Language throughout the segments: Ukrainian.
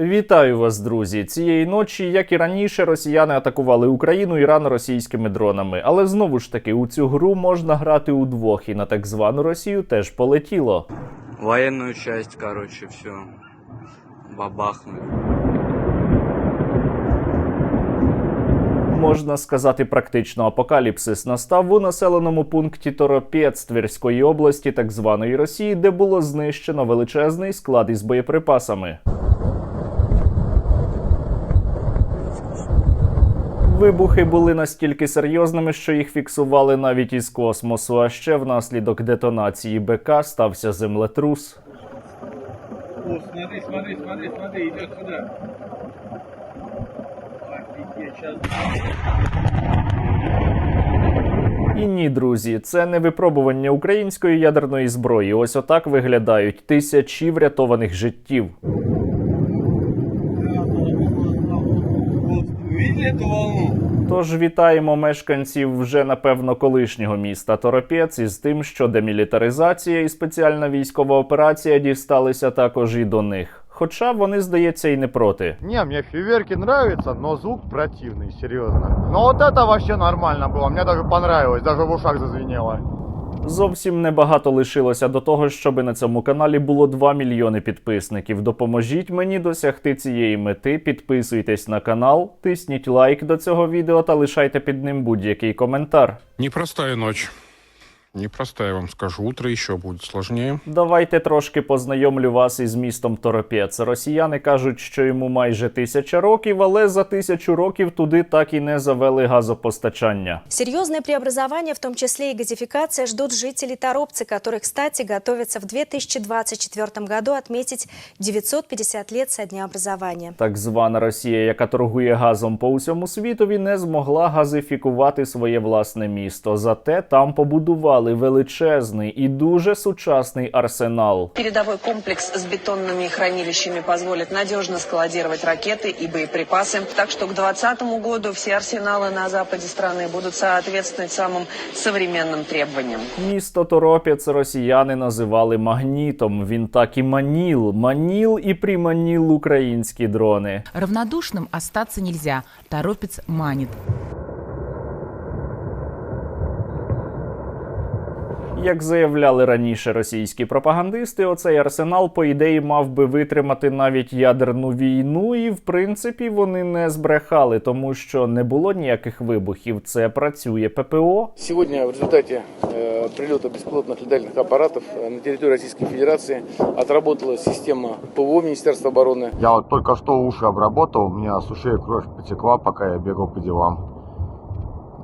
Вітаю вас, друзі! Цієї ночі, як і раніше, росіяни атакували Україну Іран російськими дронами. Але знову ж таки у цю гру можна грати удвох, і на так звану Росію теж полетіло. Военную часть, короче, все. Бабахнули. Можна сказати, практично апокаліпсис настав у населеному пункті Торопець Тверської області, так званої Росії, де було знищено величезний склад із боєприпасами. Вибухи були настільки серйозними, що їх фіксували навіть із космосу. А ще внаслідок детонації БК стався землетрус. О, смотри, смотри, смотри, смотри. Офигеть, сейчас І ні, друзі, це не випробування української ядерної зброї. Ось отак виглядають тисячі врятованих життів. эту волну? Тож вітаємо мешканців вже напевно колишнього міста Торопець із тим, що демілітаризація і спеціальна військова операція дісталися також і до них. Хоча вони, здається, і не проти. Не, мне фейерверки нравятся, но звук противный, серьезно. Но вот это вообще нормально было, мне даже понравилось, даже в ушах зазвенело. Зовсім небагато лишилося до того, щоб на цьому каналі було 2 мільйони підписників. Допоможіть мені досягти цієї мети. Підписуйтесь на канал, тисніть лайк до цього відео та лишайте під ним будь-який коментар. Непростая ночь. Непростая, я вам скажу. Утро еще будет сложнее. Давайте трошки познайомлю вас із містом Торопець. Росіяни кажуть, що йому майже тисяча років, але за тисячу років туди так і не завели газопостачання. Серьезные преобразования, в том числе и газификация, ждут жители Торопцы, которые, кстати, готовятся в 2024 году отметить 950 лет со дня образования. Так звана Росія, яка торгує газом по усьому світові, не змогла газифікувати своє власне місто. Зате там побудували величезний і дуже сучасний арсенал. Передовой комплекс с бетонными хранилищами позволит надежно складировать ракеты и боеприпасы. Так что к 2020 году все арсеналы на западе страны будут соответствовать самым современным требованиям. Місто Торопець росіяни називали магнітом. Він так і маніл, маніл і приманіл українські дрони. Равнодушным остаться нельзя. Торопец манит. Як заявляли раніше російські пропагандисти, оцей арсенал, по ідеї, мав би витримати навіть ядерну війну, і в принципі вони не збрехали, тому що не було ніяких вибухів. Це працює ППО. Сегодня в результате э, прилета беспилотных летательных аппаратов э, на территории Российской Федерации отработала система ПВО Министерства обороны. Я вот только что уши обработал, у меня с ушей кровь потекла, пока я бегал по делам.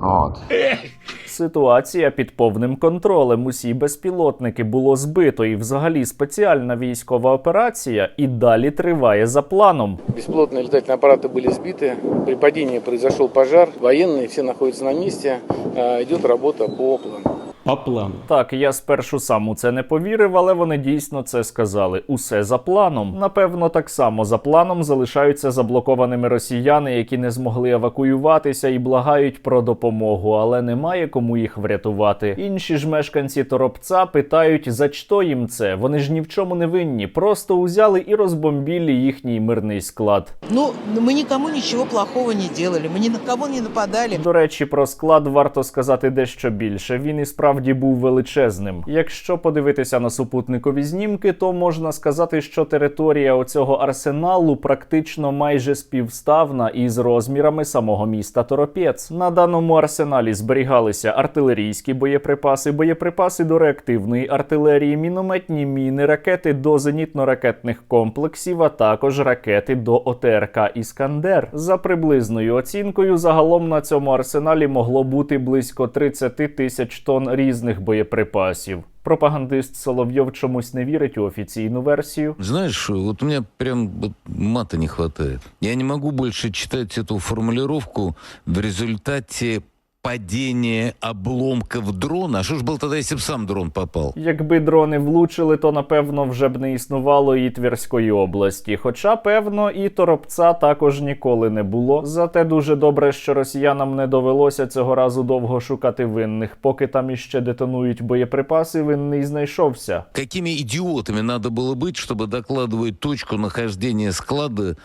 Вот. Ситуація під повним контролем. Усі безпілотники було збито, і взагалі спеціальна військова операція і далі триває за планом. Беспилотные летательные аппараты были сбиты. При падении произошел пожар. Военные все находятся на месте. Э, идет работа по плану. по плану. Так, я спершу сам у це не повірив, але вони дійсно це сказали. Усе за планом. Напевно, так само за планом залишаються заблокованими росіяни, які не змогли евакуюватися і благають про допомогу, але немає кому їх врятувати. Інші ж мешканці торопця питають, за що їм це. Вони ж ні в чому не винні, просто узяли і розбомбілі їхній мирний склад. Ну, мы никому ничего плохого не делали, мы ни на кого не нападали. До речі, про склад варто сказати дещо більше. Він і справді був величезним. Якщо подивитися на супутникові знімки, то можна сказати, що територія оцього арсеналу практично майже співставна із розмірами самого міста Торопець. На даному арсеналі зберігалися артилерійські боєприпаси, боєприпаси до реактивної артилерії, мінометні міни, ракети до зенітно-ракетних комплексів, а також ракети до ОТРК Іскандер. За приблизною оцінкою, загалом на цьому арсеналі могло бути близько 30 тисяч тонн різних боєприпасів. Пропагандист Соловйов чомусь не вірить у офіційну версію. Знаєш, от у меня прям мати не вистачає. Я не можу більше читати цю формулювання в результате падение обломков дрона. А что ж был тогда, если бы сам дрон попал? Якби дрони влучили, то напевно вже б не існувало і Тверської області. Хоча, певно, і торопця також ніколи не було. Зате дуже добре, що росіянам не довелося цього разу довго шукати винних. Поки там іще детонують боєприпаси, винний знайшовся. Какими идиотами надо было быть, чтобы докладывать точку нахождения склада э,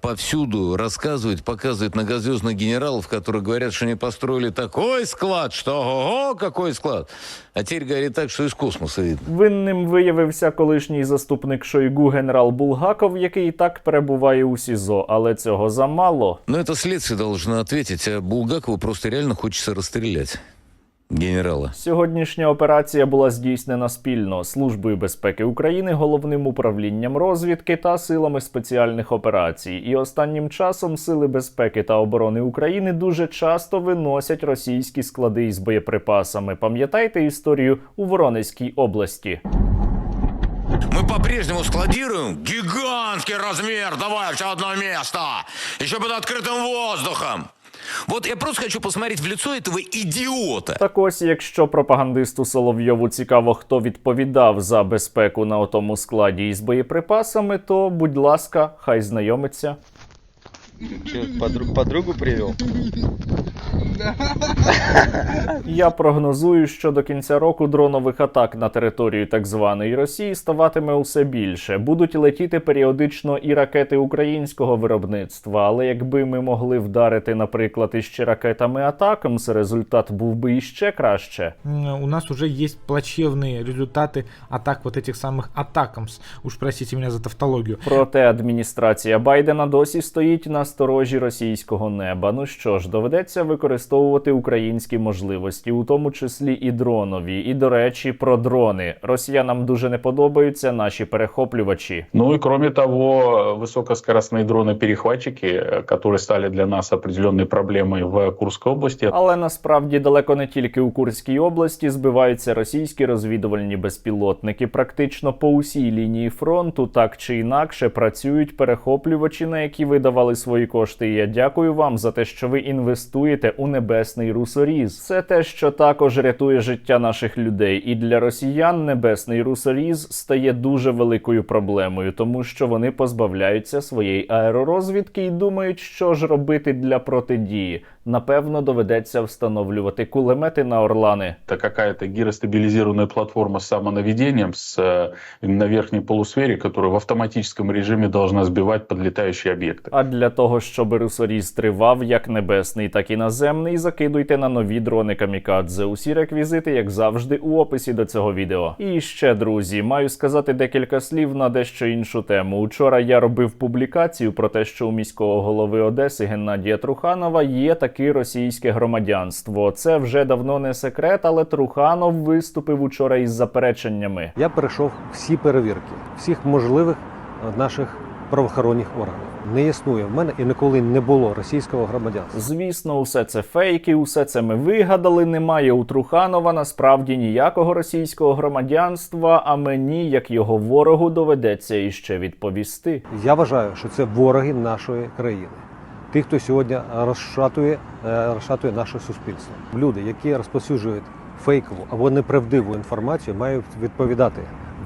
повсюду, рассказывать, показывать многозвездных генералов, которые говорят, что они построили такой склад, что ого, какой склад. А теперь говорит так, что из космоса видно. Винним виявився колишній заступник Шойгу генерал Булгаков, який і так перебуває у СІЗО, але цього замало. Но это следствие должно ответить, а Булгакову просто реально хочется расстрелять генерала. Сьогоднішня операція була здійснена спільно Службою безпеки України, головним управлінням розвідки та силами спеціальних операцій. І останнім часом сили безпеки та оборони України дуже часто виносять російські склади із боєприпасами. Пам'ятаєте історію у Воронезькій області? Мы по-прежнему складируем гигантский размер, давай все одно место, еще под открытым воздухом. Вот я просто хочу посмотреть в лицо этого ідіота. Так ось, якщо пропагандисту Соловйову цікаво, хто відповідав за безпеку на отому складі із боєприпасами, то будь ласка, хай знайомиться. подругу привел? Я прогнозую, що до кінця року дронових атак на територію так званої Росії ставатиме усе більше. Будуть летіти періодично і ракети українського виробництва. Але якби ми могли вдарити, наприклад, іще ракетами Атакамс, результат був би іще краще. М, У нас уже есть плачевные результаты атак вот этих самых атакамс. Уж простите меня за тавтологию. Проте адміністрація Байдена досі стоїть на сторожі російського неба. Ну що ж, доведеться використовувати українські можливості, у тому числі і дронові. І до речі, про дрони. Росіянам дуже не подобаються наші перехоплювачі. Ну и кроме того, высокоскоростные дроны-перехватчики, э, которые стали для нас определенной проблемой в Курской области. Але насправді далеко не тільки у Курській області збиваються російські розвідувальні безпілотники. Практично по усій лінії фронту, так чи інакше, працюють перехоплювачі, на які ви давали свої кошти. І я дякую вам за те, що ви інвестуєте у небесний русоріз. Це те, що також рятує життя наших людей. І для росіян небесний русоріз стає дуже великою проблемою, тому що вони позбавляються своєї аеророзвідки і думають, що ж робити для протидії Напевно, доведеться встановлювати кулемети на орлани. Это какая-то гиростабилизированная платформа с самонаведением с, э, на верхней полусфере, которая в автоматическом режиме должна сбивать подлетающие объекты. А для того, щоб русоріз тривав як небесний, так і наземний, закидуйте на нові дрони камікадзе. Усі реквізити, як завжди, у описі до цього відео. І ще, друзі, маю сказати декілька слів на дещо іншу тему. Учора я робив публікацію про те, що у міського голови Одеси Геннадія Труханова є таке російське громадянство. Це вже давно не секрет, але Труханов виступив учора із запереченнями. Я перейшов всі перевірки всіх можливих е, наших правоохоронних органів. Не існує в мене і ніколи не було російського громадянства. Звісно, усе це фейки, усе це ми вигадали. Немає у Труханова насправді ніякого російського громадянства. А мені, як його ворогу, доведеться іще відповісти. Я вважаю, що це вороги нашої країни. Ті, хто сьогодні розшатує, е, розшатує наше суспільство. Люди, які розповсюджують фейкову або неправдиву інформацію, мають відповідати.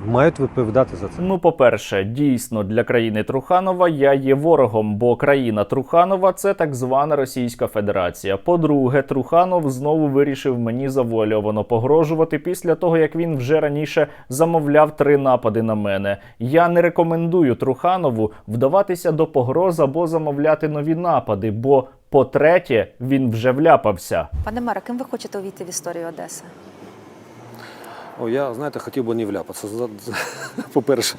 Мають відповідати за це. Ну, по-перше, дійсно для країни Труханова я є ворогом, бо країна Труханова це так звана Російська Федерація. По-друге, Труханов знову вирішив мені завуальовано погрожувати після того, як він вже раніше замовляв три напади на мене. Я не рекомендую Труханову вдаватися до погроз або замовляти нові напади, бо. По-третє, він вже вляпався. Пане мере, ким ви хочете увійти в історію Одеси? О, я знаєте, хотів би не вляпатися. По-перше,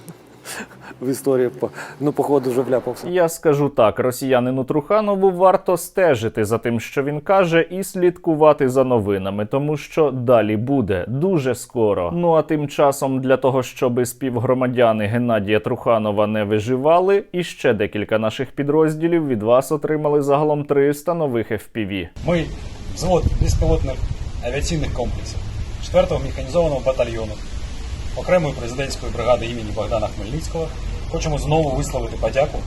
в історії по- ну, походу, вже вляпався. Я скажу так: росіянину Труханову варто стежити за тим, що він каже, і слідкувати за новинами, тому що далі буде дуже скоро. Ну а тим часом, для того, щоб співгромадяни Геннадія Труханова не виживали, і ще декілька наших підрозділів від вас отримали загалом 300 нових FPV. Ми взвод безпілотних авіаційних комплексів 4-го механізованого батальйону окремої президентської бригади імені Богдана Хмельницького хочемо знову висловити подяку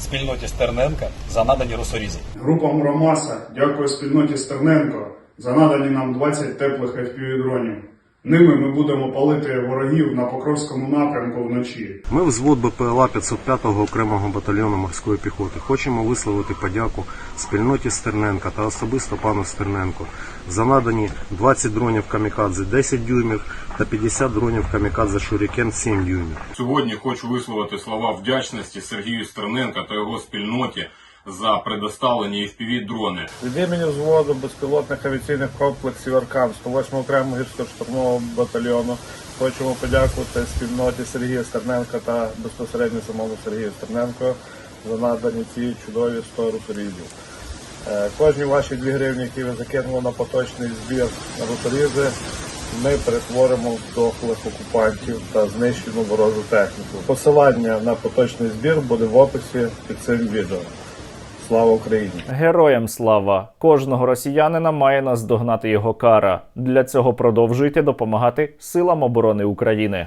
спільноті Стерненка за надані русорізи. Група Мурамаса дякує спільноті Стерненко за надані нам 20 теплих FPV-дронів. Ними ми будемо палити ворогів на Покровському напрямку вночі. Ми взвод БПЛА 505-го окремого батальйону морської піхоти хочемо висловити подяку спільноті Стерненка та особисто пану Стерненку за надані 20 дронів Камікадзе 10 дюймів та 50 дронів Камікадзе Шурікен 7 дюймів. Сьогодні хочу висловити слова вдячності Сергію Стерненка та його спільноті за предоставлені fpv дрони. Від імені взводу безпілотних авіаційних комплексів Аркан 108 окремого гірсько-штурмового батальйону хочемо подякувати спільноті Сергія Стерненка та безпосередньо самому Сергію Стерненко за надані ці чудові 100 русорізів. Е, Кожні ваші 2 гривні, які ви закинули на поточний збір на ми перетворимо в дохлих окупантів та знищену ворожу техніку. Посилання на поточний збір буде в описі під цим відео. Слава Україні! Героям слава! Кожного росіянина має наздогнати його кара. Для цього продовжуйте допомагати силам оборони України.